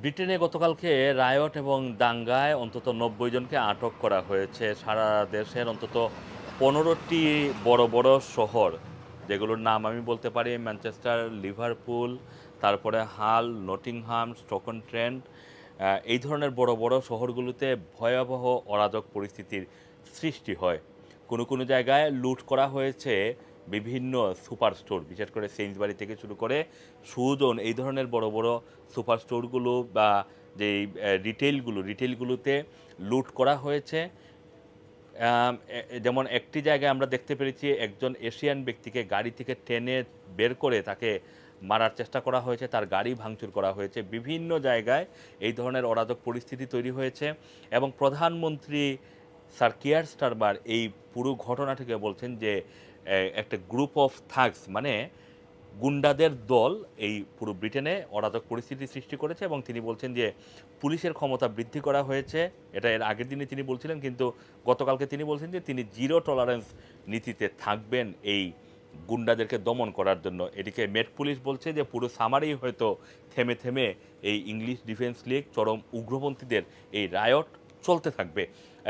ব্রিটেনে গতকালকে রায়ট এবং দাঙ্গায় অন্তত নব্বই জনকে আটক করা হয়েছে। সারা দেশের অন্তত পনেরোটি বড় বড় শহর, যেগুলোর নাম আমি বলতে পারি, ম্যানচেস্টার, লিভারপুল, তারপরে হাল, নটিংহাম স্টকন ট্রেন্ড এই ধরনের বড় বড় শহরগুলোতে ভয়াবহ অরাজক পরিস্থিতির সৃষ্টি হয়। কোনো কোনো জায়গায় লুট করা হয়েছে বিভিন্ন সুপার স্টোর বিশেষ করে সেইন্সবাড়ি থেকে শুরু করে সুজন এই ধরনের বড় বড় সুপার স্টোরগুলো বা যেই রিটেলগুলো রিটেলগুলোতে লুট করা হয়েছে। যেমন একটি জায়গায় আমরা দেখতে পেরেছি, একজন এশিয়ান ব্যক্তিকে গাড়ি থেকে টেনে বের করে তাকে মারার চেষ্টা করা হয়েছে, তার গাড়ি ভাঙচুর করা হয়েছে। বিভিন্ন জায়গায় এই ধরনের অরাজক পরিস্থিতি তৈরি হয়েছে এবং প্রধানমন্ত্রী স্যার কিয়ার স্টারবার এই পুরো ঘটনাটিকে বলছেন যে একটা গ্রুপ অফ থাগস মানে গুন্ডাদের দল এই পুরো ব্রিটেনে অরাজক পরিস্থিতি সৃষ্টি করেছে এবং তিনি বলছেন যে পুলিশের ক্ষমতা বৃদ্ধি করা হয়েছে। এটা এর আগের দিনে তিনি বলছিলেন, কিন্তু গতকালকে তিনি বলছেন যে তিনি জিরো টলারেন্স নীতিতে থাকবেন এই গুন্ডাদেরকে দমন করার জন্য। এদিকে মেট পুলিশ বলছে যে পুরো সামারেই হয়তো থেমে থেমে এই ইংলিশ ডিফেন্স লিগ চরম উগ্রপন্থীদের এই রায়ট চলতে থাকবে।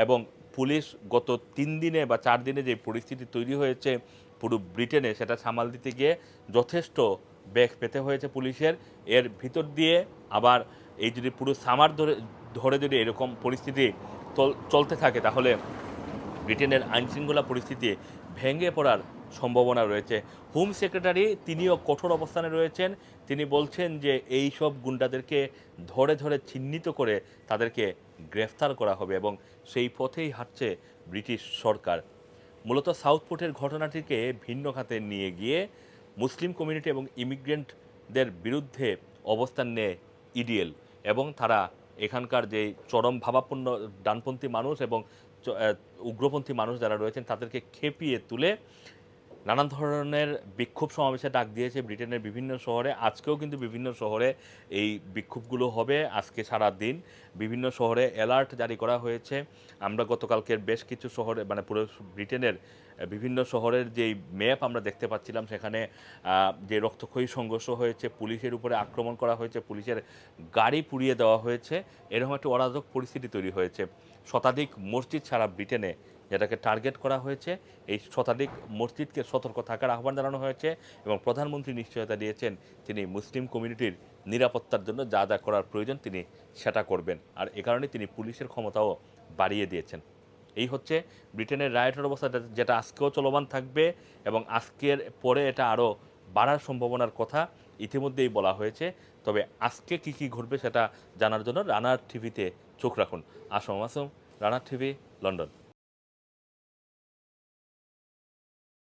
এবং পুলিশ গত তিন দিনে বা চার দিনে যে পরিস্থিতি তৈরি হয়েছে পুরো ব্রিটেনে, সেটা সামাল দিতে গিয়ে যথেষ্ট ব্যাগ পেতে হয়েছে পুলিশের। এর ভিতর দিয়ে আবার এই যদি পুরো সামার ধরে ধরে যদি এরকম পরিস্থিতি চল- চলতে থাকে, তাহলে ব্রিটেনের আইনশৃঙ্খলা পরিস্থিতি ভেঙে পড়ার সম্ভাবনা রয়েছে। হোম সেক্রেটারি তিনিও কঠোর অবস্থানে রয়েছেন। তিনি বলছেন যে এই সব গুন্ডাদেরকে ধরে ধরে চিহ্নিত করে তাদেরকে গ্রেফতার করা হবে এবং সেই পথেই হাঁটছে ব্রিটিশ সরকার। মূলত সাউথপোর্টের ঘটনাটিকে ভিন্ন খাতে নিয়ে গিয়ে মুসলিম কমিউনিটি এবং ইমিগ্রেন্টদের বিরুদ্ধে অবস্থান নেয় ইডিএল এবং তারা এখানকার যে চরম ভাবাপন্ন ডানপন্থী মানুষ এবং উগ্রপন্থী মানুষ যারা রয়েছেন তাদেরকে খেপিয়ে তুলে নানান ধরনের বিক্ষোভ সমাবেশে ডাক দিয়েছে ব্রিটেনের বিভিন্ন শহরে। আজকেও কিন্তু বিভিন্ন শহরে এই বিক্ষোভগুলো হবে আজকে সারা দিন বিভিন্ন শহরে অ্যালার্ট জারি করা হয়েছে। আমরা গতকালকের বেশ কিছু শহরে মানে পুরো ব্রিটেনের বিভিন্ন শহরের যেই ম্যাপ আমরা দেখতে পাচ্ছিলাম, সেখানে যে রক্তক্ষয়ী সংঘর্ষ হয়েছে, পুলিশের উপরে আক্রমণ করা হয়েছে, পুলিশের গাড়ি পুড়িয়ে দেওয়া হয়েছে, এরকম একটা অরাজক পরিস্থিতি তৈরি হয়েছে। শতাধিক মসজিদ সারা ব্রিটেনে যেটাকে টার্গেট করা হয়েছে, এই শতাধিক মসজিদকে সতর্ক থাকার আহ্বান জানানো হয়েছে এবং প্রধানমন্ত্রী নিশ্চয়তা দিয়েছেন তিনি মুসলিম কমিউনিটির নিরাপত্তার জন্য যা যা করার প্রয়োজন তিনি সেটা করবেন। আর এ কারণে তিনি পুলিশের ক্ষমতাও বাড়িয়ে দিয়েছেন। এই হচ্ছে ব্রিটেনের রায়টের অবস্থা যেটা- আজকেও চলমান থাকবে এবং আজকের পরে এটা আরও বাড়ার সম্ভাবনার কথা ইতিমধ্যেই বলা হয়েছে। তবে আজকে কি কি ঘটবে সেটা জানার জন্য রানার টিভিতে চোখ রাখুন। আসম আসম, রানার টিভি, লন্ডন।